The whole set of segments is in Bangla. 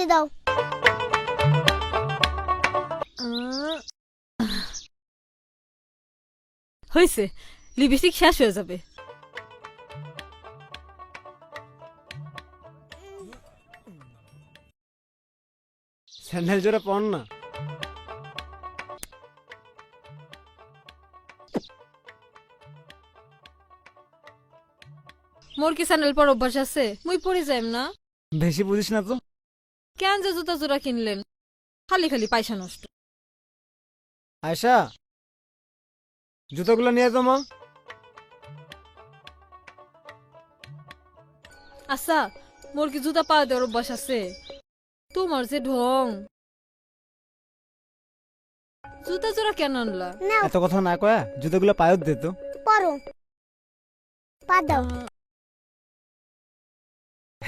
দিয়ে দাও হয়েছে লিপস্টিক শেষ হয়ে যাবে। স্যান্ডেল জোড়া পন না। মোর কি স্যান্ডেল পর অভ্যাস আছে? মুই পরে যাইম না। বেশি বুঝিস না তো। কেন যে জুতা জোড়া কিনলেন? খালি খালি পয়সা নষ্ট। আয়সা জুতোগুলো নিয়ে তো মা। আচ্ছা মোর কি জুতা পা দেওয়ার অভ্যাস আছে? তোমার যে ঢং। জুতা জোড়া কেন আনলা? এত কথা না কয়া জুতোগুলো পায়ত দে তো। পরো। পা দাও।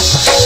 Yeah.